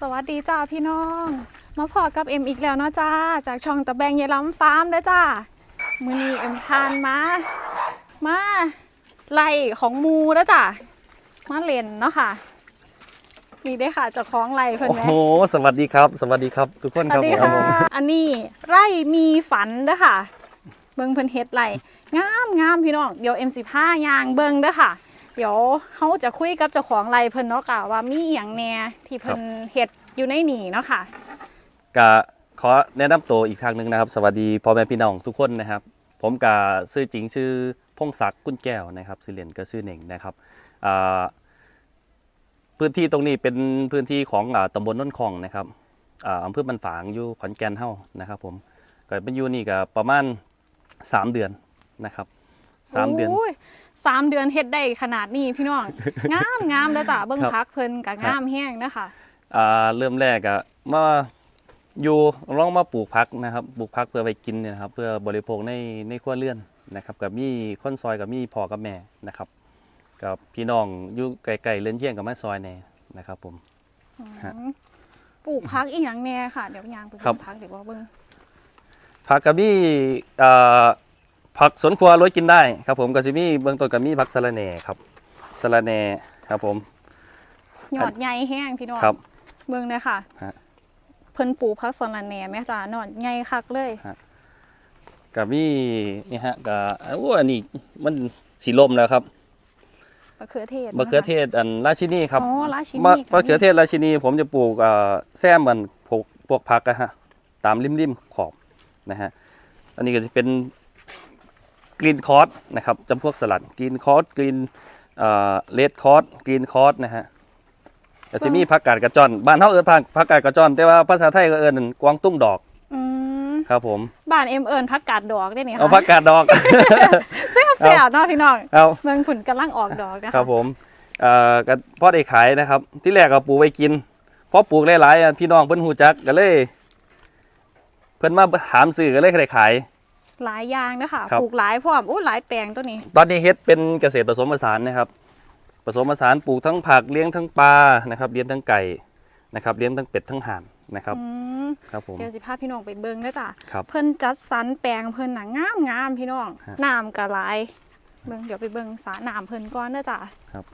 สวัสดีจ้าพี่น้อง มาพอกับเอ็มอีกแล้วเนาะจ้าจากช่องตะแบงยายล้ำฟาร์มเด้อจ้ามือนี้เอ็มทานมา มาไล่ของหมูเด้อจ้ามาเล่นเนาะค่ะนี่ได้อค่ะเจ้าของไล่เพิ่นโอ้แหมโหสวัสดีครับ สวัสดีครับ ทุกคนสควัรัสบดีผมค่ะ อันนี้ไร่มีฝันเด้อค่ะ เบิ่งเพิ่นเฮ็ดไร่งามงามพี่น้องเดี๋ยวเอ็มสิพายางเบิ่งเด้อค่ะ เดี๋ยวเขาจะคุยกับเจ้าของไรเพิ่นเนาะค่ะว่ามีอย่างแน่ที่เพิ่นเฮ็ดอยู่ในนี่เนาะค่ะกะขอแนะนำตัวอีกครั้งหนึ่งนะครับ สวัสดีพ่อแม่พี่น้องทุกคนนะครับ ผมกะชื่อจริงชื่อพงศักดิ์กุนแก้วนะครับชื่อเล่นก็ชื่อเหน่งนะครับอ่าพื้นที่ตรงนี้เป็นพื้นที่ของอตำบลน้นคลองนะครับอำเภอบันฝางอยู่ขอนแก่นเฮานะครับ ผมก็เป็นอยู่นี่ก็ประมาณ 3 เดือนนะครับ สามเดือนโยสามเดือนเฮ็ดได้ขนาดนี้พี่น้อง งามงามแล้วจ้ะเบิ่งครับ พักเพิ่นก็งามแห้งนะคะอ่าเริ่มแรกอะมาอยู่ลองมาปลูกพักนะครับปลูกพักเพื่อไปกินเนี่ยนะครับเพื่อบริโภคในในครัวเรือนนะครับกับมีคนซอยกับมีพ่อกับแม่นะครับกับพี่น้องอยู่ไกลๆเลื่อนเยี่ยงกับมาซอยแน่นะครับผม ฮะอืมปลูกพักอีหยังแน่ค่ะ เดี๋ยวยางไปปครัลูบกพักเดี๋ยวว่าเบิ่งผักกับมีอ่า ผักสวนครัวโรยกินได้ครับผมก็จะมีเบื้องต้นกับมีผักสะระแหน่ครับสะระแหน่ครับผมยอดใหญ่แห้งพี่น้องครับ เบิ่งเลยค่ะฮะ เพิ่นปลูกพักสะระแหน่แม่จ้านอนใหญ่คักเลยกับมีนี่ฮะกับโอ้อันนี้มันสีลมแล้วครับมะเขือเทศมะเขือเทศอันราชินีครับอ๋อราชินีมะก็มะเขือเทศราชินีผมจะปลูกเอ่อแซมมันพวกพวกผักอะฮะตามริมๆขอบนะฮะอันนี้ก็จะเป็น กรีนคอร์สนะครับจำพวกสลัดกรีนคอร์สกรีนเลดคอร์สกรีนคอร์สนะฮะก็จะมีผักกาดกระจอนบ้านเฮาเอิ้นผักผักกาดกระจอนแต่ว่าภาษาไทยก็เอิ้นกวางตุ้งดอกอืมครับผมบ้านเอ็มเอิญพักกาดดอกได้นี่เอาค่ะผักกาดดอกเสียเสียเนาะพี่น้องเอาเมืองผุนกำลังออกดอกนะครัคะบผมเอ่อก็พอได้ขายนะครับ ที่แรกก็ปลูกไว้กินพอปลูกหลายๆอะพี่น้องเพิ่นหูจักก็เลย เพิ่นมาถามซื้อก็เลยได้ขาย หลายอย่างนะคะครับ ปลูกหลายพร้อมอู้หลายแปลงตัวนี้ ตอนนี้เฮ็ดเป็นเกษตรผสมผสานนะครับ ผสมผสานปลูกทั้งผักเลี้ยงทั้งปลานะครับเลี้ยงทั้งไก่นะครับเลี้ยงทั้งเป็ดทั้งห่านนะครับอืมครับผม เดี๋ยวสิพาพี่น้องไปเบิ่งเด้อจ้ะครับเพิ่นจัดสรรแปลงเพิ่นน่ะงามงามพี่น้องฮะน้ำก็หลายเบิ่งเดี๋ยวไปเบิ่งสระน้ำเพิ่นก่อนเด้อจ้ะครับ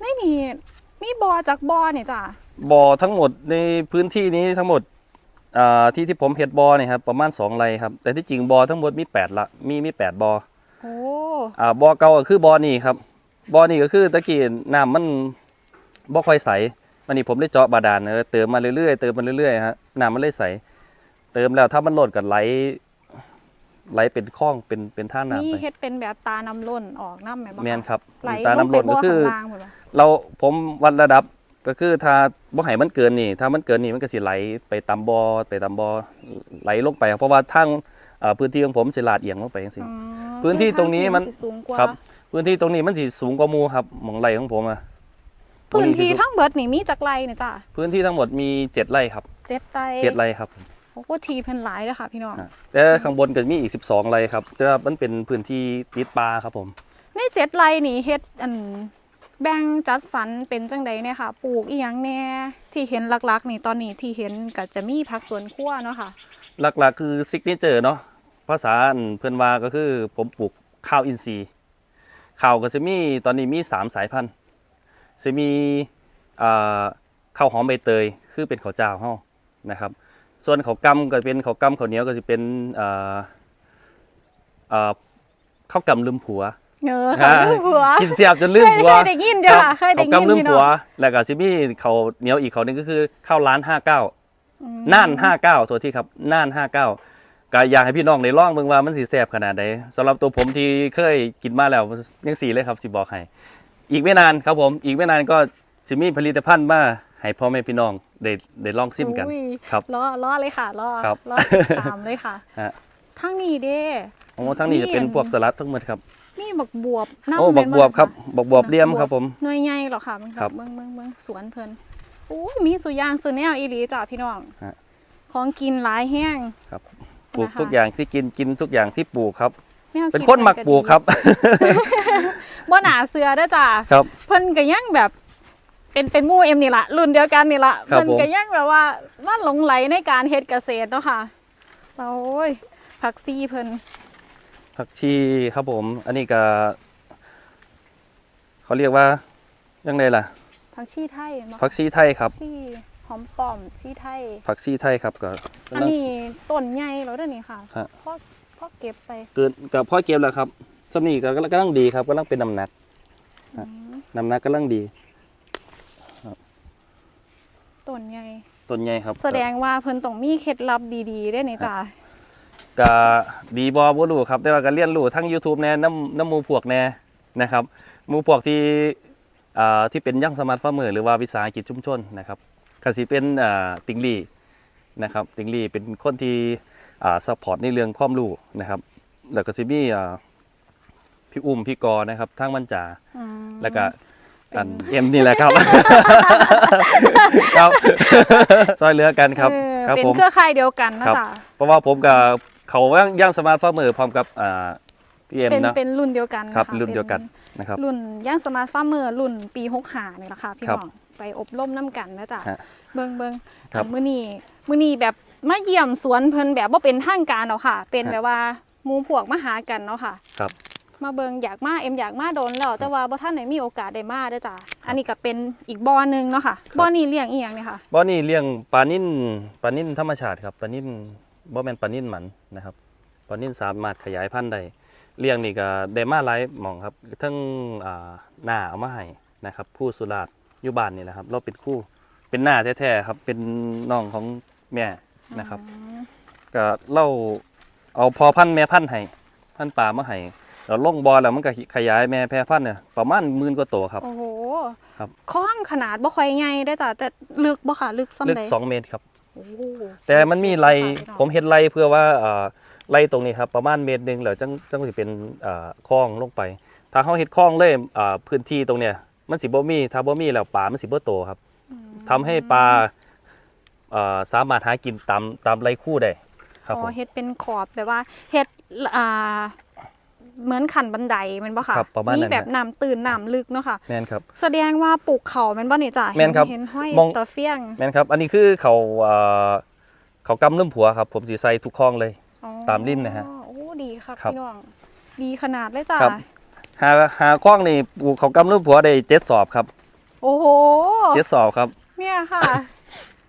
ในนี่มีบ่อจากบ่อนี่จ้ะบ่อทั้งหมดในพื้นที่นี้ทั้งหมดอ่า ที่ที่ผมเฮ็ดบ่อเนี่ยครับประมาณ2ไร่ครับ แต่ที่จริงบ่อทั้งหมดมี8ละมีมีแปดบ่อโอ้อ่าบ่อเก่าก็คือบ่อนี่ครับบ่อนี่ก็คือตะกี้น้ำมันบ่ค่อยใสวันนี้ผมได้เจาะบาดาลเออเติมมาเรื่อยๆเติมมาเรื่อยๆฮะน้ำมันเลยใส เติมแล้วถ้ามันโหลดก็ไหลไหลเป็นคลองเป็นเป็นท่าน้ำนี่ไปเฮ็ดเป็นแบบตาน้ำล้นออกน้ำแม่นบ่ะแม่นครับไหลตาน้ำล้นก็คือลงไปบ่ข้างล่างหมดเลยเราผมวัดระดับ ก็คือถ้าบ่ให้มันเกินนี่ ถ้ามันเกินนี่มันก็สิไหลไปตามบ่อไปตามบ่อไหลลงไปครับเพราะว่าทางเอ่อพื้นที่ของผมสิลาดเอียงลงไปจังซี่อืมพื้นที่ตรงนี้มันสิสูงกว่าครับ พื้นที่ตรงนี้มันสิสูงกว่าหมู่ครับหมองไหลของผมอะตรงพื้นนี้สิที่สูงทั้งเบิดนี่มีจักไรนี่จ้ะพื้นที่ทั้งหมดมีเจ็ดไร่ครับเจ็ดไรเจ็ดไร่ครับโอ้โหทีเพิ่นหลายเด้อค่ะพี่น้องฮะแต่ข้างบนก็มีอีก 12 ไร่ครับแต่ว่ามันเป็นพื้นที่ติดป่าครับผมในเจ็ดไรนี่เฮ็ดอัน แบ่งจัดสรรเป็นจังใดเนี่ยค่ะ ปลูกอีหยังแน่ที่เห็นหลักๆ นี่ตอนนี้ที่เห็นก็จะมีผักสวนครัวเนาะค่ะ หลักๆ คือซิกเนเจอร์เนาะภาษาอันเพื่อนว่าก็คือผมปลูกข้าวอินทรีย์ข้าวก็จะมีตอนนี้มี 3 สายพันธุ์จะมีข้าวหอมใบเตยคือเป็นข้าวเจ้าเฮานะครับ ส่วนข้าวกำก็เป็นข้าวกำข้าวเหนียวก็จะเป็นข้าวกำลืมผัว เออค่ะลืมผัว กินเสียบจนลืมผัวเคยได้ยินเด้อค่ะเคยได้เขายินกำลืมพี่น้ผัอวงแล้วก็ซิมีเขาวเหนียวอีกเขาวหนึงก็คือข้าวร้านห้าเก้าอืมน่านห้าเก้าตัวที่ครับน่านห้าเก้าก็อยากให้พี่น้องได้ลองเบิ่งว่ามันสีแซ่บขนาดใดสำหรับตัวผมที่เคยกินมาแล้วยังสีเลยครับสิบอกให้อีกไม่นานครับผม อีกไม่นานก็สิมีผลิตภัณฑ์มาให้พ่อแม่พี่น้องได้ได้ลองซิมกันอุ้ยครับรอรอเลยค่ะรอครับรอติดตามเลยค่ะฮะทั้งนี้เด้โอ้ทั้งนี้จะเป็นพวกสลัดทั้งหมดครับ นี่บักบวบน้ำโอ้บักแม่นบวบครับะบักบวบเลี่ยมครับผมหน่วยใหญ่หรอค่ะมันครับเบิ่งเบิ่งเบิ่งสวนเพิ่นโอ้ยมีสุยางสุแนวอีหลีจ้ะพี่น้องฮะของกินหลายแห้งครับปลูกนะคะทุกอย่างที่กินกินทุกอย่างที่ปลูกครับแวเป็นดคนหมักไว้ปลูกครับบ่หนาเสือเด้อจ้ะครับ เพิ่นก็ยังแบบเป็นเป็นหมู่เอ็มนี่ละรุ่นเดียวกันนี่ละครับมันผมก็ยังแบบว่าว่าหลงไหลในการเฮ็ดเกษตรเนาะค่ะโอ้ยผักซีเพิ่น ผักชีครับผม อันนี้ก็เขาเรียกว่ายังไงล่ะผักชีไทยเนาะผักชีไทยครับชีหอมป้อมชีไทยผักชีไทยครับก็อันนี้ต้นใหญ่แล้วเด้อนี่ค่ะฮะพ่อพ่อเก็บไปเกิดกับพ่อเก็บแล้วครับสำนีก็กำลังดีครับกำลังเป็นน้ำหนักฮะน้ำหนักกำลังดีต้นใหญ่ต้นใหญ่ครับ แสดงว่าเพิ่นต้องมีเคล็ดลับดีๆได้นี่จ้ะ ก็ดีบอบ่รู้ครับ แต่ว่าก็เรียนรู้ทั้ง YouTube แน่น้ำน้ำหมูพวกแน่นะครับหมูพวกที่อ่าที่เป็นยังสมาร์ทฟาร์มเมอร์หรือว่าวิสาหกิจชุมชนนะครับก็สิเป็นอ่าติงลี่นะครับติงลี่เป็นคนที่อ่าซัพพอร์ตในเรื่องความรู้นะครับแล้วก็สิมีอ่าพี่อุ้มพี่กอนะครับทั้งมันจาอืมแล้วก็อันเอ็มนี่แหละครับครับซอยเหลือกันครับเออครับเป็นผมเครือข่ายเดียวกันนะครับจ๊ะเพราะว่าผมกับ เขาย่างย่างสมาร์ทฟาร์มเมอร์พร้อมกับอ่าพี่เอ็มเป็นเนาะเป็นรุ่นเดียวกันครับะรุ่นเดียวกันป็นะครับ รุ่นย่างสมาร์ทฟาร์มเมอร์รุ่นปีหกหานี่แหละค่ะพี่ครับน้องไปอบรมน้ำกันนะจ๊ะฮะเบิงเบิงครับมื้อนี้มื้อนี้แบบมาเยี่ยมสวนเพิ่นแบบว่าเป็นทางการเนาะค่ะ เป็นฮะ แบบว่าหมู่พวกมาหากันเนาะค่ะ ครับ มาเบิงอยากมาเอ็มอยากมาโดนแล้วแต่ว่าบ่ท่านไหนมีโอกาสได้มาเด้อจ้ะอันนี้ก็เป็นอีกบ่อหนึงเนาะค่ะบ่อนี้เลี้ยงอีหยังเนี่ยค่ะ บ่อนี่เลี้ยงปลานิ่นปลานิ่นธรรมชาติครับปลานิ่น บ่แม่นปลานิ่นหมันนะครับปลานิ่นสามารถขยายพันธุ์ได้เลี้ยงนี่ก็ได้มาหลายหม่องครับทั้งอ่าหน้าเอามาให้นะครับผู้สุราษฎร์อยู่บ้านนี่แหละครับ เราเป็นคู่เป็นหน้าแท้ๆครับ เป็นน้องของแม่นะครับ ก็เล่าเอาพอพันธุ์แม่พันธุ์ให้พันธุ์ปลามาให้เราลงบอแล้วมันก็ขยายแม่แพร่พันธุ์เนี่ยประมาณหมื่นกว่าตัวครับ โอ้โหครับ คล้องขนาดบ่ค่อยใหญ่ได้อจ้ะแต่ลึกบ่ค่ะลึกส่ำลึกใดสองเมตรครับโอ้โห แต่มันมีไรค่ะผมเห็นไรเพื่อว่าเอ่อไรตรงนี้ครับประมาณเมตรหนึ่งแล้วจังจังสิเป็นเอ่อคลองลงไป ถ้าเขาเฮ็ดคลองเลยเอ่อพื้นที่ตรงเนี้ยมันสิบ่มีถ้าบ่มีแล้วปลามันสิบ่โตครับทำให้ปลาเอ่อสามารถหากินตามตามไรคู่ได้ครับอ๋ผมอเฮ็ดเป็นขอบแบบว่าเฮ็ดอ่า เหมือนขันบันไดแมันบ่ค่ะครับประมาณนั้นแบบฮะน้ำตื่นน้ำลึกเนาะค่ะ แม่นครับ แสดงว่าปลูกเขาแมันบ่นี่จ้ะแม่นครับเห็นห้อยมอง ตะเฟียงแม่นครับ อันนี้คือเขาเอ่อเขากำเริ่มผัวครับ ผมสีใส่ทุกคลองเลย อ๋อตามริมนะฮะโอ้ดีครับครับพี่น้องดีขนาดเลยจ้ะครับ หาหาคลองนี่ปลูกเขากำเริ่มผัวได้เจ็ดสอบครับโอ้โหเจ็ดสอบครับเนี่ยค่ะ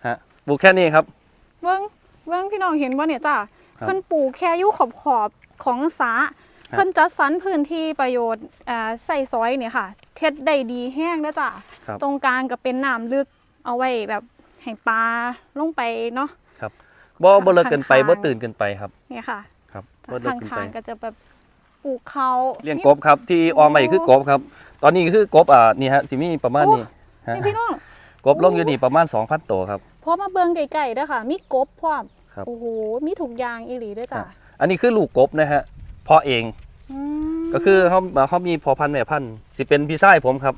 ฮะปลูกแค่นี้ครับ เบิ้งเบิ้งพี่น้องเห็นบ่เนี่ยจ้ะครับ เพิ่นปลูกแค่อยู่ขอบขอบๆของสา เพิ่นจัดสรรพื้นที่ประโยชน์อ่าใส่ซอยเนี่ยค่ะเฮ็ดได้ดีแห้งเด้อจ้ะครับตรงกลางก็เป็นน้ำลึกเอาไว้แบบให้ปลาลงไปเนาะบ่บ่เลิกเกินไปข้างๆบ่ตื่นเกินไปครับเนี่ยค่ะ ครับจากบ่เลิกข้างเกินทาไปงก็จะแบบปลูกเขาเลี้ยงกบครับ ที่ออมใหม่คือกบครับ ตอนนี้คือกบอ่านี่ฮะสิมีประมาณนี้ฮะนี่พี่น้องกบลงอยู่นี่ประมาณ2,000ตัวครับพอมาเบิ่งไกลๆเด้อค่ะ มีกบพร้อมครับโอ้โหมีถุกอยางอีหลีด้วยจ้ะอันนี้คือลูกกบนะฮะเพาะเองอืมก็คือเขาเขามีพอพันธุ์แม่พันธุ์สิเป็นพี่ชายผมครับ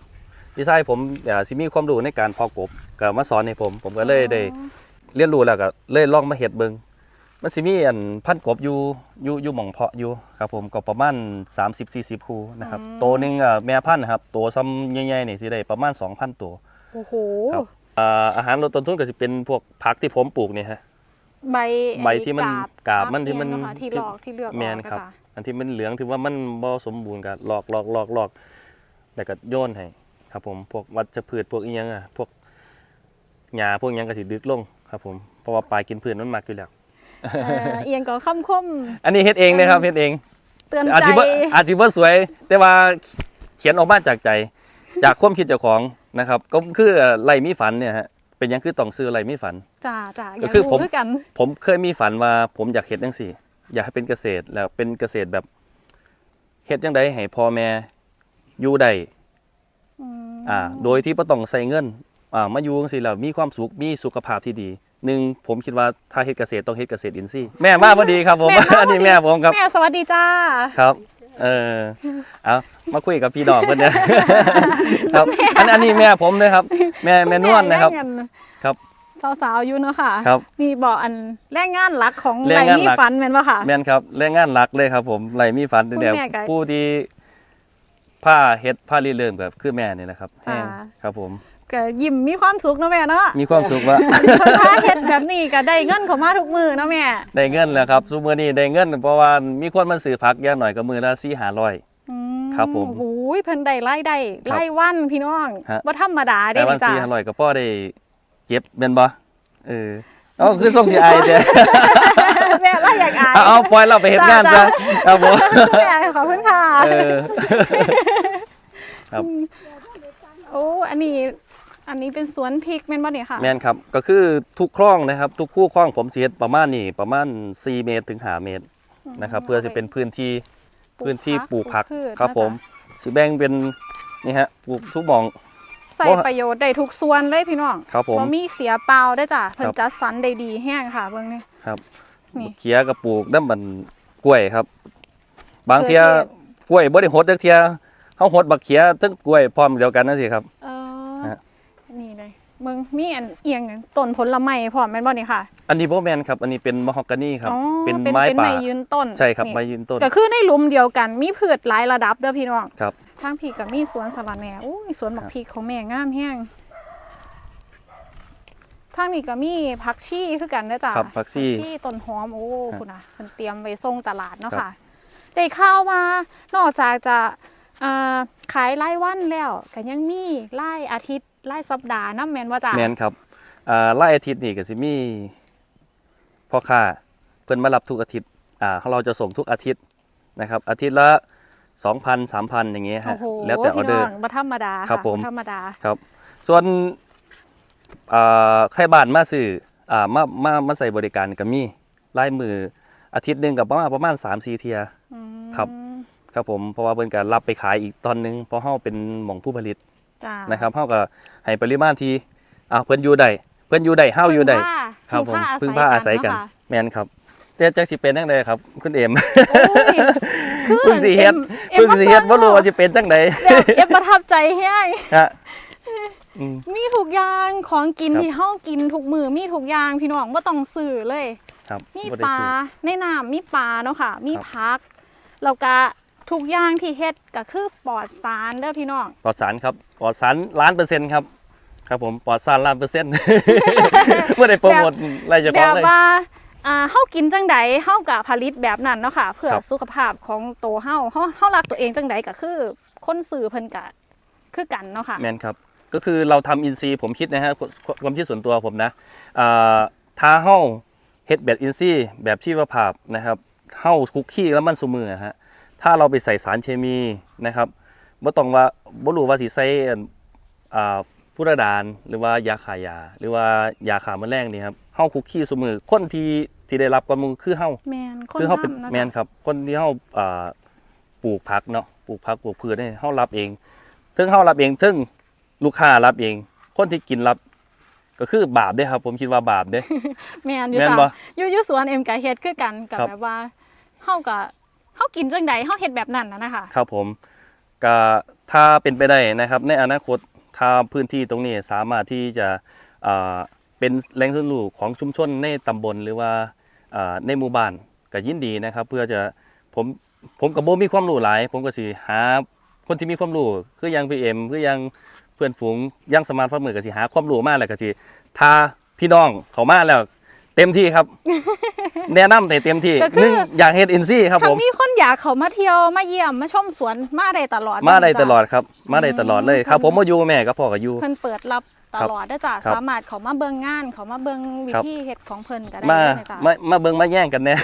พี่ชายผมอ่าสิมีความรู้ในการเพาะกบก็มาสอนให้ผม ผมก็เลยได้อ๋อเรียนรู้แล้วก็เลยลองมาเฮ็ดเบิงมันสิมีอันพันกบอยู่อยู่อยู่หม่องเพาะอยู่ครับผมก็ประมาณ 30-40คู่นะครับตัวหนึงอะแม่พันธุ์นะครับตัวซ้ำใหญ่ๆนี่สิได้ประมาณ 2,000 ตัวโอ้โหครับอ่าอาหารลดต้นทุนก็สิเป็นพวกผักที่ผมปลูกนี่ฮะใบใบที่มันไอ้กาบมันที่มันเอียงเาะค่ะที่หลอกที่เลือกออกแม่นครับ อะะอันที่มันเหลืองถือว่ามันบ่สมบูรณ์ก็หลอกหลอกหลอกหลอกแล้วก็โยนให้ครับผมพวกวัชพืชพวกอีหยังอะพวกหญ้าพวกหยังก็สิดึกลงครับผมเพราะว่าปลากินพืชมันมักอยู่แล้วเอ่อเอียงก็คำคมอันนี้เฮ็ดเองนะครับเฮ็ดเอง เตือนอาจใจสิบ่อาจสิบ่สวย แต่ว่าเขียนออกมาจากใจ จากความคิดเจ้าของนะครับ ก็คือไล่มีฝันเนี่ยฮะเป็นหยังคือต้องซื้อไล่มีฝัน จ้าจ้าอก็ยากคือรู้ผมด้วยกัน ผมเคยมีฝันว่าผมอยากเฮ็ดจังซี่ อยากให้เป็นเกษตรแล้วเป็นเกษตรแบบเฮ็ดจังไดให้พ่อแม่อยู่ได้อืมอ่า โดยที่บ่ต้องใส่เงินอ่ามาอยู่จังซี่แล้วมีความสุขมีสุขภาพที่ดีหนึ่งผมคิดว่าถ้าเฮ็ดเกษตรต้องเฮ็ดเกษตรอินทรีย์แม่มาพอดีครับผม อันนี้แม่ผมครับแม่สวัสดีจ้าครับ เออเอามาคุยกับพี่น้องเพิ่นเนี่ยครับ อันอันนี้แม่ผมนะครับ แม่แม่นวลนะครับแงกัครับ สาวๆอยู่เนาะค่ะครับนี่บอกอันแรงงานหลักของแรไรงงานนี่หลัก ฝันแม่นปะค่ะ แม่นครับแรงงานหลักเลยครับผมไหลมีฝันคุณเดียวแม่ก็ผู้ที่ผ้าเฮ็ดผ้ารีเริ่มกับคือแม่นี่นะครับจ้าแห้งครับผมก็ยิ้มมีความสุขเนาะแม่เนาะมีความสุขว่า ถ้าเฮ็ดแบบนี้ก็ได้เงินเข้ามาทุกมือเนาะแม่ได้เงินแล้วครับซุมื้อนี้ได้เงินเพราะว่ามีคนมาซื้อผักอย่างหน่อยก็มื้อละ4-500 อืครับผมโอ้ยเพิ่นได้รายได้รายวันพี่น้องฮะ บ่ธรรมดาเด้แต่วันจ้ะ4-500ก็พอได้เก็บแม่นบ่เออเอาคือส่งสิอายเด้อแม่ว่าอยากอายเอาเอาปล่อยเราไปเฮ็ดงานซะจ้ะครับผมแม่ขอบคุณค่ะเออครับโอ้อันนี้อันนี้เป็นสวนพริกแม่นบ่เนี่ยค่ะแม่นครับก็คือทุกคลองนะครับ ทุกคู่คลองผมสิเฮ็ดประมาณนี้ประมาณ 4 เมตรถึง 5 เมตรนะครับ เพื่อจะเป็นพื้นที่ปลูกพื้นที่ผักปลูกผักปลูกพืชครับนะผมจ๊สิแบ่งเป็นนี่ฮะปลูกทุกหมอง ใส่ประโยชน์ได้ทุกส่วนเลยพี่น้องครับผมบ่มีเสียเปล่าได้อจ้ะเพิ่นครับจัดสรรได้ดีแห้งค่ะเบิ่งนี่ครับนี่เขียกับปลูกน้ำมันกล้วยครับ บางเทียเพื่อที่กล้วยบ่ได้หดจักเทียเฮาหดบักเขียทั้งกล้วยพร้อมเดียวกันนั่นสิครับเออฮะนี่เลยเบิ่งมีอันเอียงต้นผลไม้พร้อมแม่นบ่นี่ค่ะ อันนี้บ่แม่นครับ อันนี้เป็นมะฮอกกานีครับอ๋อเป็นไม้ป่ายืนต้น ใช่ครับนี่ไม้ยืนต้น ก็คือในหลุมเดียวกัน มีพืชหลายระดับเด้อพี่น้องครับ ทางพี่ก็มีสวนสะระแหน่อุ้ยสวนบักพริกของแม่งามแห้งทางนี้ก็มีผักชีคือกันเด้อจ้ะครับผักชีต้นหอมโอ้ครับคุณน่ะเพิ่นเตรียมไว้ส่งตลาดเนาะครับค่ะได้ข่าวว่านอกจากจะเอ่อขายรายวันแล้วก็ยังมีรายอาทิตย์รายสัปดาห์นำแม่นว่าจ้ะแม่นครับอ่าไล่อาทิตย์นี่ก็สิมีพ่อค้าเพิ่นมารับทุกอาทิตย์อ่าเราจะส่งทุกอาทิตย์นะครับ อาทิตย์ละ 2,000 3,000 อย่างเงี้ยฮะโอ้โหแล้วแต่ออเดอร์พี่น้งบ่ธรรมดาะครับผม ธรรมดา ครับ ส่วนอ่าใครบ้านมาซื้ออ่ามามามาใส่บริการก็มีลายมืออาทิตย์หนึงกับประมาณประมาณ3-4เที่ยอืมครับ ครับผมเพราะว่าเพิ่นก็รับไปขายอีกตอนหนึงเพราะเฮาเป็นหม่องผู้ผลิต จ้านะครับเฮาก็ให้ปริมาณที่อ่าเพิ่นอยู่ได้เพิ่นอยู่ได้เฮาอยู่ได้ครับผมพึ่งผ้าอาศัยกันเนาะค่ะแม่นครับ แต่จักสิเป็นจังไดครับ คุณเอ็มโอ้ยคือเพิ่งสิเฮ็ดอ็มเพิ่งสิเฮ็ดบ่รู้ว่าเอ็มสิเป็นจังไดแบบเอ็มประทับใจแห้งฮะอืมมีทุกอย่างของกินครับที่เฮากินทุกมือมีทุกอย่างพี่น้องบ่ต้องซื้อเลย ครับ มีบ่ปได้ลาซื้อในน้ำมีปลาเนาะค่ะ มีครับผักแล้วก็ทุกอย่างที่เฮ็ดก็คือปลอดสารเด้อพี่น้องปลอดสารครับปลอดสารล้านเปอร์เซ็นต์ครับครับผมปลอดสารล้านเปอร์เซ็นต์ไม่ได้โปรโมทอะไรจะแบฟ้องบเลยว่า อ่าเฮากินจังใดเฮาก็ผลิตแบบนั้นเนาะค่ะ เพื่อครับ สุขภาพของตัวเฮาเฮาเฮารักตัวเองจังใดก็คือ คนสื่อเพิ่นก็คือกันเนาะค่ะ แมนครับก็คือเราทำอินซีย์ผมคิดนะฮะความความคิดส่วนตัวผมนะอ่าถ้าเฮ้าเฮ็ดแบบอินซีย์แบบชีวภาพนะครับเฮ้าคุกกี้แล้วมันสมือฮะถ้าเราไปใส่สารเคมีนะครับบ่ต้องว่าบ่รู้ว่าสิใส่อันอ่า พุรดานหรือว่ายาขายา หรือว่ายาขาแมลงนี่ครับเฮ้าคุกกี้สมือคนที่ที่ได้รับความมือคือเฮ้าแมนคนคือเขาเป็นทำะแมนครับ คนที่เขาอ่าปลูกผักเนาะปลูกผักปลูกพืชเนี่ยเขารับเองถึงเขารับเองถึงลูกค้ารับเอง คนที่กินรับ ก็คือบาปเด้ครับ ผมคิดว่าบาปเด้แมนอยู่แม่นจ้ะบ่อยู่อยู่สวนเอ็มก็เฮ็ดคือกันกับครับแบบว่าเฮาก็เฮากินจังใดเฮาเฮ็ดแบบนั้นนะนะคะครับผมก็ถ้าเป็นไปได้นะครับ ในอนาคตถ้า พื้นที่ตรงนี้สามารถที่จะเป็นแหล่งเรียนรู้ของชุมชนในตำบลหรือว่าในหมู่บ้านก็ยินดีนะครับ เพื่อจะผมผมกับโบมีความรู้หลาย ผมก็สิหาคนที่มีความรู้คืออยังพีเอ็มคืออยังเพื่อนฝูงยังสมาร์ทฟาร์มมือก็สิหาความรู้มาแล้วก็สิถ้าพี่น้องเขามาแล้ว เต็มที่ครับ แนะนำแต่เต็มที่ก็คือ หนึ่งอยากเฮ็ดอินซี่ครับถ้าผมมีคนอยากเขามาเที่ยวมาเยี่ยมมาชมสวนมาได้ตลอดมาได้จ้ะตลอดครับ มาได้ตลอดเลยครับ ผมมาอยู่แม่กับพ่อกับอยู่ เพิ่นเปิดรับตลอดเด้อจ้ะครับสามารถเขามาเบิ่งงาน เขามาเบิ่งวิครับ ธีเฮ็ดของเพิ่นก็ได้มาเลยจ้ะมามาเบิ่งมาแย่งกันแน่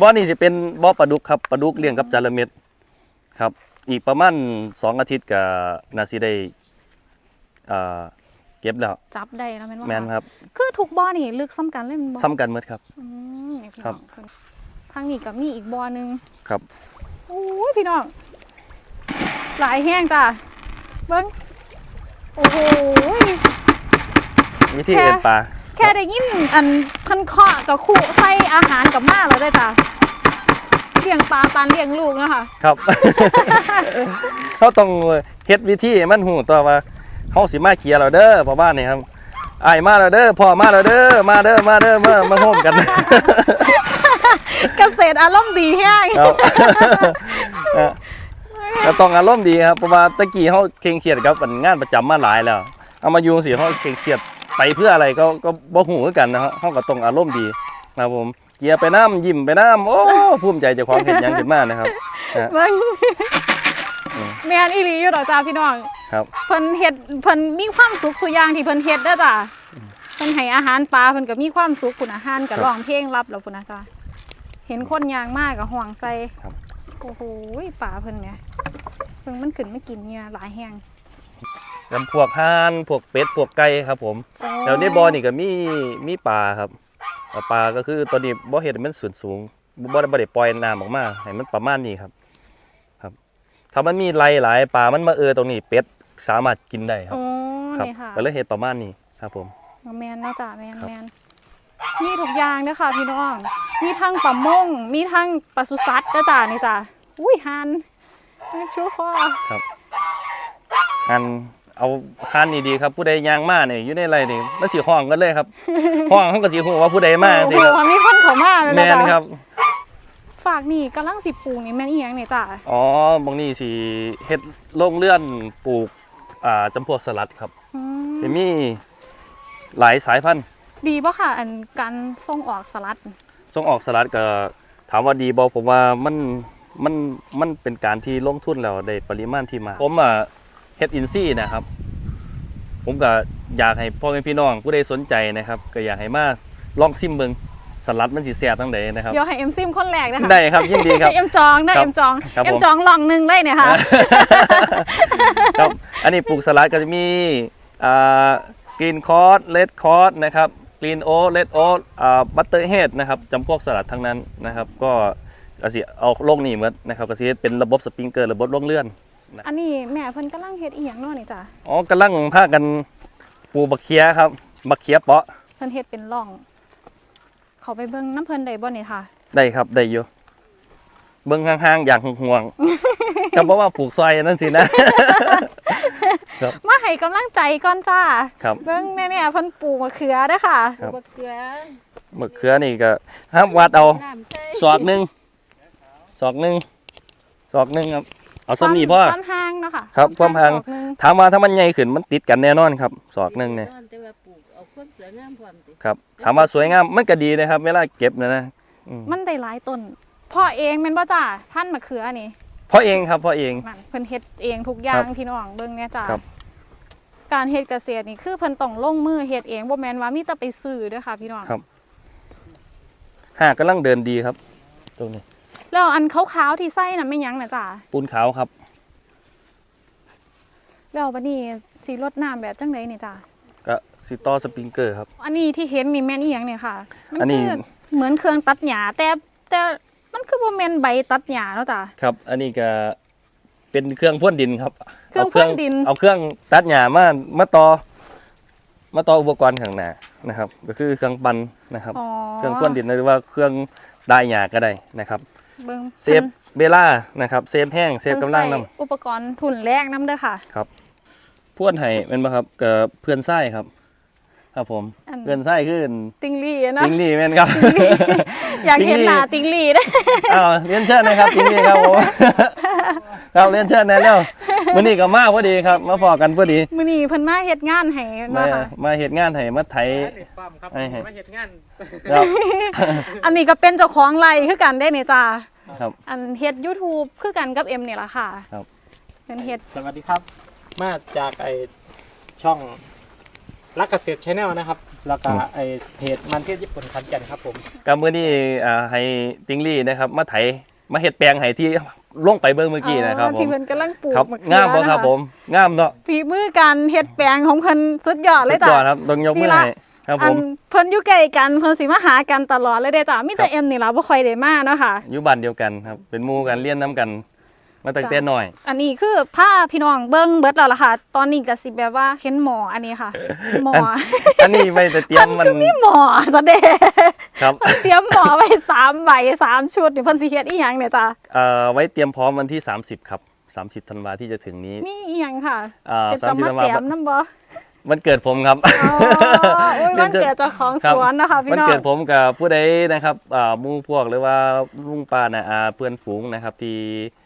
บ่อนี่สิเป็นบ่อปลาดุกครับปลาดุกเลี้ยงกับจาระเม็ดครับ อีกประมาณสองอาทิตย์ก็น่าสิได้เอ่อ เก็บแล้วจับได้แล้วแม่นบ่แม่นครับ คือทุกบ่อนี่ลึกซ้ำกันเลยแม่นบ่ซ้ำกันหมดครับ อืมนี่พี่ครัน้อบงเพิ่นทางนี้ก็มีอีกบ่อหนึงครับ โอ้ยพี่น้อง หลายแห้งจ้ะเบิ้งโอ้โหวิธีแค่ เอ็นปลาแค่ได้ยินอันคันเคาะกับคู่ใส่อาหารกับมาแล้วได้อจ้ะเลี้ยงปลาปานเลี้ยงลูกเนาะคะ ครับ เขาต้องเฮ็ดวิธีให้มันหูตัวว่า เฮาสิมาเกียร์เราเด้อประมาณนี้ครับอ้ายมาแล้วเด้อพ่อมาแล้วเด้อมาเด้อมาเด้อมามาโฮมกัน เกษตรอารมณ์ดีแห้งครับอะแม่ก็ต้องอารมณ์ดีครับเพราะว่าตะกี้เขาเคร่งเครียดกับงานประจำมาหลายแล้ว เอามาอยู่สิเขาเคร่งเครียดไปเพื่ออะไรก็ก็บ่หูคือกันนะครับเขาก็ต้องอารมณ์ดีนะครับผมเกียร์ไปน้ำยิ้มไปน้ำโอ้ภูมิใจเจ้าของเห็นยังขึ้นมานะครับ เบิ่งอืมแม่นอีหลีอยู่ดอกจ้าพี่น้อง ครับเพิ่นเฮ็ดเพิ่นมีความสุขสุอย่างที่เพิ่นเฮ็ดเด้อจ้ะเพิ่นให้อาหารปลาเพิ่นก็มีความสุขพุ่นอาหารก็ครับร้องเพลงรับแล้วพุ่นนะจ้ะเห็นคนยางมากก็ห่วงใส่ครับ โอ้โหปลาเพิ่นเนี่ยเพิ่นมันขึ้นมากินเนี่ยหลายแฮงกันพวกห่านพวกเป็ดพวกไก่ครับ ผมโแล้วในบ่อนี่ก็มีมีปลาครับเอาปลาก็คือตอนนี้บ่เฮ็ดให้มันสูงสูงบ่ได้บ่ได้ปล่อยน้ำออกมาให้มันประมาณนี้ครับ ครับ ถ้ามันมีไหลหลายปลามันมาเออตรงนี้เป็ด สามารถกินได้ครับ โอ้ครับนี่ค่ะก็เลยเฮ็ดประมาณนี้ครับผม แมนเนาะจ้ะแมนครับ แมนมีทุกอย่างเด้อค่ะพี่น้อง มีทั้งปลามง มีทั้งปศุสัตว์เด้อจ้ะนี่จ้ะอุ้ยหันชูคออันเอาห่านนี่ดีครับผู้ใดย่างมาเนี่ยอยู่ในไรนี่มันสิห้องกันเลยครับ ห้องเขาก็สิฮู้ว่าผู้ใดมาโอ้สิโหครับมีคนเขามาเลยแม่นะนจ๊ะครับฝากนี่กำลังสิปลูกนี่แม่นอีหยังเนี่ยจ้ะอ๋อบางนี่สิเฮ็ดโรงเรือนปลูก อ่าจำพวกสลัดครับอืมจะมีหลายสายพันธุ์ดีป่ะค่ะ อันการส่งออกสลัด ส่งออกสลัดก็ถามว่าดีบอผมว่ามันมันมันเป็นการที่ลงทุนแล้วได้ปริมาณที่มากผมอะเฮ็ดอินซี่นะครับ ผมก็อยากให้พ่อแม่พี่น้องผู้ใดสนใจนะครับ ก็อยากให้มาลองซิมเบิง สลัดมันสิแซ่บทั้งใดนะครับ เดี๋ยวให้เอ็มซิมคนแรกนะคะได้ครับยินดีครับเอ็มจองนะครับเอ็มจองครับผมเอ็มจองลองหนึงเลยเนี่ยค่ะครับอันนี้ปลูกสลัดก็จะมีอ่ากรีนคอร์สเลดคอร์สนะครับกรีนโอ๊ตเลดโอ๊ตอ่าบัตเตอร์เฮดนะครับจำพวกสลัดทั้งนั้นนะครับ ก็ก็สิเอาลงนี่เหมือนนะครับก็สิเป็นระบบสปริงเกอร์ระบบลงเลื่อนอันนี้แม่เพิ่นกำลังเฮ็ดอีหยังเนาะนี่จ้ะอ๋อกำลังพากันปลูกบักเขียครับบักเขียเปาะเพิ่นเฮ็ดเป็นร่อง เขาไปเบิ่งน้ำเพิ่นได้บ่นี่ค่ะ ได้ครับได้อยู่เบิ้งห่างๆอย่างห่วงๆก็เพราะว่าปลูกซอยนั่นสินะมาให้กำลังใจก่อนจ้า ครับเบิ่งแม่ๆเพิ่นปลูกมะเขือเด้อค่ะ ครับ บักเกลือมะเขือนี่ก็ห้ามวัดเอาน้ำใส่ศอกหนึ่งศอกหนึ่งศอกหนึ่งครับ เอาส้มนี่พ่อ ความห่างเนาะค่ะครับความห่างศอกหนึ่ถามว่าถ้ามันใหญ่ขึ้นมันติดกันแน่นอนครับศอกหนึ่งเนี่ย แต่ว่าปลูกเอาค วามสวยงามพร้อมติครับถามว่าสวยงามมันก็ดีนะครับ เวลาเก็บนะนะอืมมันได้หลายต้นพ่อเองแม่นบ่จ้าพันธุ์มะเขือนี่เพราะเองครับเพราะเอง นั่นเพิ่นเฮ็ดเองทุกอย่าคงรับพี่น้องเบิ่งเนี่ยจ้าครับ การเฮ็ดเกษตรนี่คือเพิ่นต้องลงมือเฮ็ดเองบ่แม่นว่ามีแต่ไปซื้อเด้อค่ะพี่น้องครับหากกำลังเดินดีครับ ตรงนี้ แล้วอันขาวๆที่ใส่น่ะไม่นหยังน่ะจ้าปูนขาวครับ แล้วบัดนี้สิรดน้ำแบบจังไดนี่จ้าก็ สิต่อสปริงเกอร์ครับ อันนี้ที่เห็นนี่แม่นอีหยังเนี่ยค่ะ มัอันนี้ คือเหมือนเครื่องตัดหญ้าแต่แต่มันคือบ่แม่นใบตัดหญ้าเนาะจ้าครับ อันนี้ก็เป็นเครื่องพ่นดินครับเครื่องพ่นดิน เอาเครื่องตัดหญ้ามามาต่อมาต่ออุปกรณ์ข้างหน้านะครับ ก็คือเครื่องปั่นนะครับ อ๋อเครื่องพ่นดินหรือว่าเครื่องได้หญ้าก็ได้นะครับ เบิ่งเซฟเบล่านะครับ เซฟแห้งเซฟกำลังน้เพิ่นใส่อุปกรณ์ทุนแรกนํเด้อค่ะำพ่วนไห้เป็นปะครับกับเพื่อนไส้ครับ ครับผมอันเพื่อนไส้ขึ้นติงลี่อะเนาะติงลี่แม่นครับ อยากเห็นหน้าติงลี่เด้ออ้าวเรียนเชิญนะครับทีนี้ครับผมครับเรียนเชิญแน่แล้ววันนี้ก็มาพอดีครับ มาฟอกกันพอดีมื้อนี้เพิ่นมาเฮ็ดงานให้มาเนาะค่ะมาเหตุงานให้มาไถปั๊มครับให้ให้มาเห็ดงานครับ อันนี้ก็เป็นเจ้าของไร่คือกันได้เนี่ยจ้าครับ อันเฮ็ด YouTube คือกันกับเอ็มเนี่ยล่ะค่ะครับ เป็นเฮ็ดสวัสดีครับ มาจากไอช่อง รักเกษตรชแนลนะครับ แล้วก็ไอเพจมันเที่ยวญี่ปุ่นขันแก่นครับผมกับมื้อนี้อ่าให้ติงลี่นะครับ มาไถมาเฮ็ดแปลงให้ที่ลงไปเบิ่งเมื่อกี้นะครับอ๋อผที่มเพิ่นกำลังปลูกครับมะเขืงามบ่ครับนะะผมงามเนาะฝีมือการเฮ็ดแปลงของเพิ่นสุดยอดเลสุยดจ้ะยอดครับต้องยกมือให้ครับผอันมเพิ่นอยู่ใกล้กันเพิ่นสิมาหากันตลอดเลยเด้จ้ะมีแต่ครับเอ็มนี่ล่ะบ่ค่อยได้มาเนาะค่ะอยู่บ้านเดียวกันครับเป็นหมู่กันเรียนน้กัน มาตั้งแต่น้อย อันนี้คือผ้าพี่น้องเบิ่งเบิดแล้วล่ะค่ะ ตอนนี้ก็สิแบบว่าเห็นหมออันนี้ค่ะ หมอ อันนี้ไว้แต่เตรียมมันมีหมอซะเด้ครับเตรียมหมอไว้สามใบสามชุดนี่เพิ่นสิเฮ็ดอีหยังเนี่ยจ้ะเอ่อไว้เตรียมพร้อมวันที่ 30 ครับ 30ธันวาที่จะถึงนี้มีอีหยังค่ะอ่าเป็นตำ30มาธันวาแจมน้ำบ่วันเกิดผมครับอ๋ออุ้ยวันเกิดเจ้าของครัสบวนนะคะพี่วันน้องเกิดผมกับผู้ใดนะครับอ่าหมู่พวกหรือว่าลุงป้านะอาเพื่อนฝูงนะครับที่อ่า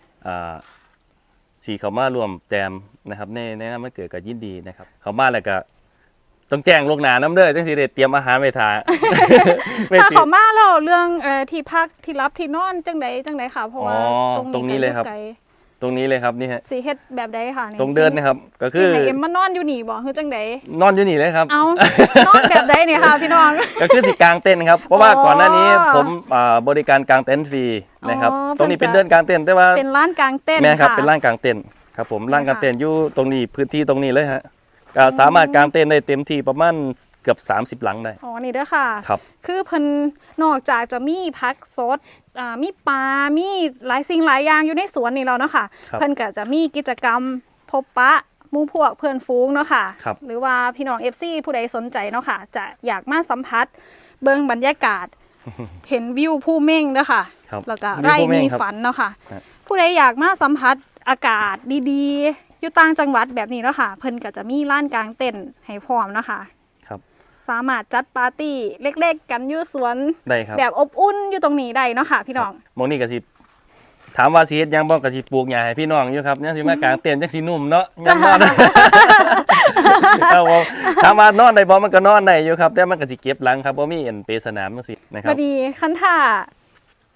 สีเขามารวมแจมนะครับในในงานมันเกิดกับยินดีนะครับ เขามาแล้วก็ต้องแจ้งลวงหน้าน้ำเด้อจังสิได้เตรียมอาหารไว้ทานไม่ถ้าติเขามาแล้วเรื่องเอ่อที่พักที่รับที่นอนจังใดจังใดค่ะเพราะว่าอ๋อตรงตรงนี้นี้เลยครับไก ตรงนี้เลยครับนี่ฮะสีเฮ็ดแบบใดค่ะนี่ตรงเดินนะครับ ก็คืที่อให้เอ็มมานอนอยู่นี่บ่คือจังใดนอนอยู่นี่เลยครับ เอานอนแบบใดเนี่ยค่ะพี่น้องก็คือสิกลางเต้นท์ครับเพราะว่าอ๋อก่อนหน้านี้ผมอ่าบริการกลางเต็นท์ฟรีนะครับอ๋อตรงนี้เพิ่เป็นนจะเดินกลางเต็นท์แต่ว่าเป็นร้านกลางเต้นท์แม่ครับค่ะเป็นร้านกลางเต็นท์ครับผมร้านกลางค่ะเต็นท์อยู่ตรงนี้พื้นที่ตรงนี้เลยฮะ ก็สามารถกางเต็นท์ได้เต็มที่ประมาณเกือบ 30 หลังได้ อ๋อ นี่เด้อค่ะ ครับ คือเพิ่นนอกจากจะมีพักสดอ่ามีปลา มีหลายสิ่งหลายอย่างอยู่ในสวนนี่แล้วเนาะค่ะ ครับเพิ่นก็จะมีกิจกรรมพบปะหมู่พวกเพื่อนฟูงเนาะค่ะ ครับ หรือว่าพี่น้อง FC ผู้ใดสนใจเนาะค่ะ จะอยากมาสัมผัสเบิ่งบรรยากาศ เห็นวิวผู้เม่งเด้อค่ะ ครับแล้วก็วิวไร่ผู้เม่มีงครับฝันเนาะค่ะ ครับ ผู้ใดอยากมาสัมผัสอากาศดีๆ อยู่ต่างจังหวัดแบบนี้เนาะค่ะ เพิ่นก็จะมีร้านกลางเต็นท์ให้พร้อมเนาะค่ะครับ สามารถจัดปาร์ตี้เล็กๆ กันอยู่สวน ได้ครับแบบอบอุ่นอยู่ตรงนี้ได้เนาะค่ะ พี่น้อง หมองนี่ก็สิถามว่าสิเฮ็ดหยังบ่ก็สิปลูกหญ้าให้พี่น้องอยู่ครับเนี่ยสิมากางเต็นท์จังสินุ่มเนาะยามนอน ครับผมถามว่านอนได้บ่มันก็นอนได้อยู่ครับแต่มันก็สิเก็บหลังครับบ่มีอันเปสนามจังซี่นะคพรัอบดีคันถ้า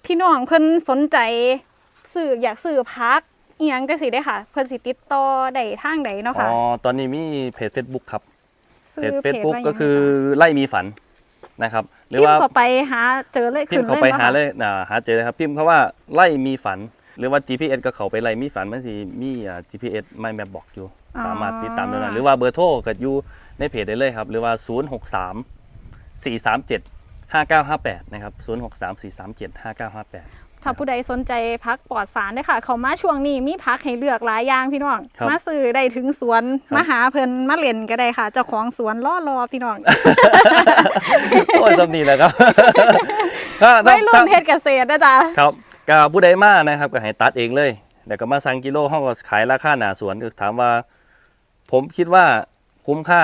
พี่น้องเพิ่นสนใจสื่ออยากสื่อพัก อีหยังจังสิได้ค่ะ เพิ่นสิติดต่อได้ทางใดเนาะอ๋ค่ะอตอนนี้มีเพจ Facebook ครับเพชื่จอ Facebook ว่าหยังก็คือไล่มีฝันนะครับ หรือพิมว่าพ์เข้าไปหาเจอเลยพิมพ์เข้าไปขึ้นหาบ่คะเลยนะหาเจอเลยครับ พิมพ์คาว่าไล่มีฝัน หรือว่า GPS ก็เข้าไปไล่มีฝันมันสิมีอ่า GPS ไม่แมปบอกอยู่ สามารถติดตามได้นะหรือว่าเบอร์โทรก็อยู่ในเพจได้เลยครับ หรือว่า 063 437 5958 นะครับ 063 437 5958 ถ้าผู้ใดสนใจพักปลอดสารเด้อค่ะ เขามาช่วงนี้มีพักให้เลือกหลายอย่างพี่น้อง ครับ มาซื้อได้ถึงสวนครับมาหาเพิ่นมาเล่นก็ได้ค่ะ เจ้าของสวนล่อรอพี่น้องโอ้ยสำนีแหล้วครับถ้าถ้าไม่รุ่ถ้านเฮ็ดเกษตรนะจ๊ะ ครับก็ผู้ใดมานะครับก็ให้ตัดเองเลยเดี๋ยวก็มาสั่งกิโลเขาก็ขายราคาหนาสวนก็ถามว่า ผมคิดว่าคุ้มค่า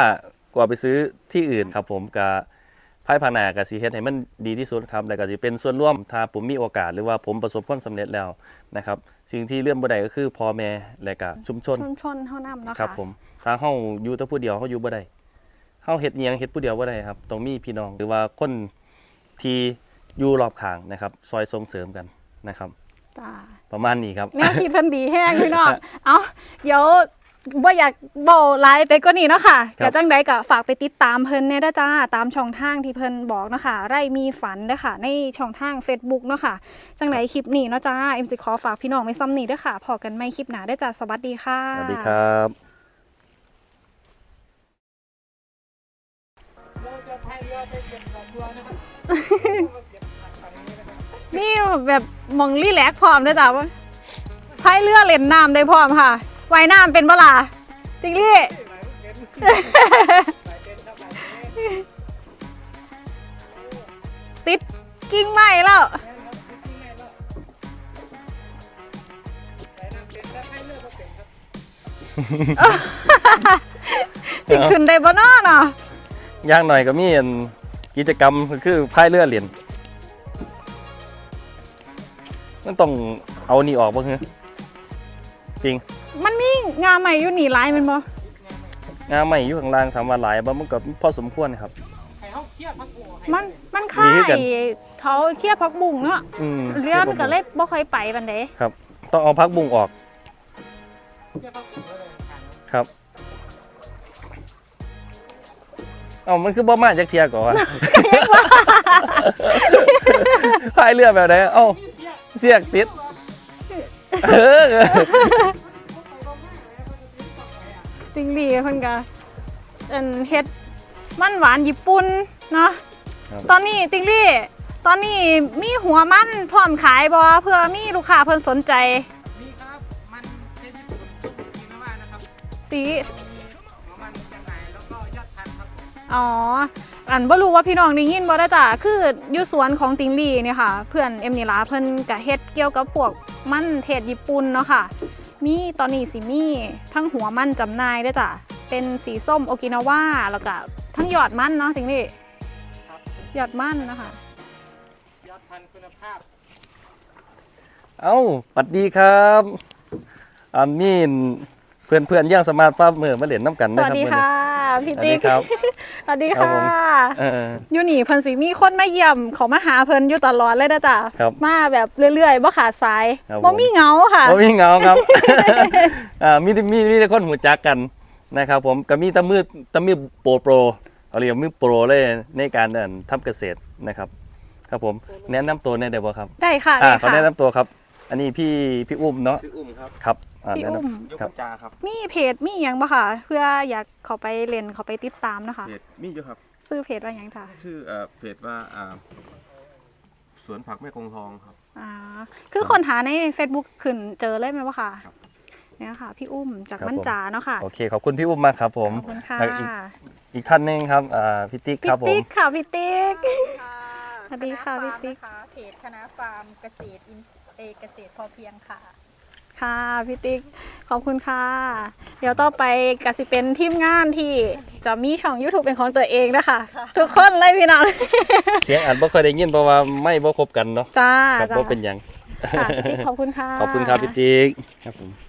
กว่าไปซื้อที่อื่นครับ ผมกับ ไพ่พานากับสีเฮ็ดให้มันดีที่สุดครับแล้วก็จะเป็นส่วนร่วมถ้าผมมีโอกาสหรือว่าผมประสบความสำเร็จแล้วนะครับ สิ่งที่เลื่อนบ่ได้ก็คือพ่อแม่และก็ชุมชนชุมชนเฮานำเนาะครับ ค่ะผมถ้าเฮาอยู่แต่ผู้เดียวเฮาอยู่บ่ได้เฮาเฮ็ดอิหยังเฮ็ดผู้เดียวบ่ได้ครับต้องมีพี่น้องหรือว่าคนที่อยู่รอบข้างนะครับซอยส่งเสริมกันนะครับ จ้า ประมาณนี้ครับ แนวคิดเพิ่นดีแห้งพี่น้อง เอาเดี๋ยว บ่อยากเบาไลฟ์ไปก็นี่เนาะค่ะครับก็จังใดก็ฝากไปติดตามเพิ่นแน่เด้อจ้าตามช่องทางที่เพิ่นบอกเนาะค่ะไร่มีฝันเด้อค่ะ ในช่องทาง Facebook เนาะค่ะ จังใดคลิปนี้เนาะจ้าเอ็มสิขอฝากพี่น้องไว้ซ้ำนี้เด้อค่ะพอกันใหม่คลิปหน้าเด้อจ้าสวัสดีค่ะ สวัสดีครับเราจะพายเรือไปเก็บดอกบัวนะครับเก็บผักฝั่งนี้นะครับนี่แบบมองรีแลกซ์พร้อมเด้อจ้าว่าพายเรือเล่นน้ำได้พร้อมค่ะ ว่ายน้ำเป็นบ่ล่ะจริงลี่หลายเต็นท์หลายเต็นท์ครับหลายเต็นท์ติดกิ่งไม้แล้วแม่นครับที่แม่เนาะใส่น้ำเต็นท์แล้วให้เลือกมาเต็นท์ครับติดขึ้นได้บ่เนาะเนาะอย่างหน่อยก็มีอันกิจกรรมก็คือพายเรือเหรียญมันต้องเอานี่ออกบ่คือจริง มันมีงาใหม่อยู่นี่หลายแมันบ่งาใหม่อยู่ข้างล่างถามว่าหลายบ่มันก็พอสมควรครับ ให้เขาเคี่ยวผักบัวให้มันมันค่าดีคือกัน ยเขาเคี่ยวผักบุ้งเนาะอืมเรือมันก็เลยบ่ค่อยไปปานใดครับต้องเอาพักบุงออกเคี่ยวผักบัวเลยทานครับครับ เอามันคือบ่มาจากเทียก่อนพายเรือแบบไหนเอ้าเสียกติดเออ จริงดีเพิ่นก็อันเฮ็ดมันหวานญี่ปุ่นเนาะครับตอนนี้ติงลี่ ตอนนี้มีหัวมันพร้อมขายบ่เพื่อมีลูกค้าเพิ่นสนใจ นี่ครับ มันเป็นญี่ปุ่นทุกทีนะว่านะครับสีหัวมันจำหน่ายแล้วก็ยอดพันครับผมอ๋อ อันบ่รู้ว่าพี่น้องได้ยินบ่ได้อจ้ะคืออยู่สวนของติงลี่เนี่ยค่ะ เพื่อนเอ็มนิลาเพิ่นก็เฮ็ดเกี่ยวกับพวกมันเทศญี่ปุ่นเนาะค่ะ มีตอนนี้สิมีทั้งหัวมันจำหน่ายด้วยจ้ะ เป็นสีส้มโอกินาวาแล้วก็ทั้งยอดมันเนาะติงลี่ครับยอดมันนะคะ ยอดพันคุณภาพ เอ้าสวัสดีครับอ่ามี เพื่อนเพื่อนๆย่างสมาร์ทฟาร์มเมอร์มาเล่นน้ำกันสนะวัสครับดีมื้อนี้ค่ะ พี่สวัสดีติ๊ก ครับ สวัสดีครับค่ะผมเออ อยู่นี่เพิ่นสิมีคนมาเยี่ยมเขามาหาเพิ่นอยู่ตลอดเลยนะจ๊ะครับมาแบบเรื่อยๆบ่ขาดสายครับบ่ผมมีเหงาค่ะ โอ้มีเหงาครับ อ่ามีมีมีแต่คนหูจักกันนะครับ ผมก็มีแตะมือแตะมือโปรโปรเขาเรียกว่ามือโปรเลยในการเดินทำเกษตรนะครับ ครับผมแนะนำตัวในอยได้บ่ครับได้ค่ะอ่าได้ขอค่ะแนะนำตัวครับ อันนี้พี่พี่อุ้มเนาะชื่ออุ้มครับครับอ่าพี่แนะนอุ้ม ยกครับคำจาครับมีเพจมีหยังบ่ค่ะ เพื่ออยากเข้าไปเล่นเข้าไปติดตามนะคะเพจมีอยู่ครับ ซื้อเพจว่าหยังจ้ะชื่อเอ่อเพจว่าอ่าสวนผักแม่กงทองครับ อ่าคือคนหาใน Facebook ขึ้นเจอเลยไหมวะค่ะครับ เนี่ยค่ะ พี่อุ้มจากครับมั่นผมจาเนาะค่ะำโอเค ขอบคุณพี่อุ้มมากครับผม ขอบคุณค่ะแล้วอีก อีกท่านหนึงครับอ่าพี่ติ๊กพี่ครับผม ติ๊กค่ะพี่ติ๊กค่ะสวัสดีค่ะณพี่ติ๊กฟาร์มนะคะเพจคณะฟาร์มเกษตรอินเอเกษตรพอเพียงค่ะ ค่ะพี่ติ๊กขอบคุณค่ะ เดี๋ยวต่อไปกสิเป็นทีมงานที่จะมีช่อง YouTube เป็นของตัวเองนะคะ ทุกคนเลยพี่น้อง เสียงอัดบ่เคอยได้ยินเพราะว่าไม่บ่ครบกันเนาะจ้าครับจ้าบ่เป็นหยังค่ะพี่ติ๊กขอบคุณค่ะ ขอบคุณครับพี่ติ๊กครับผม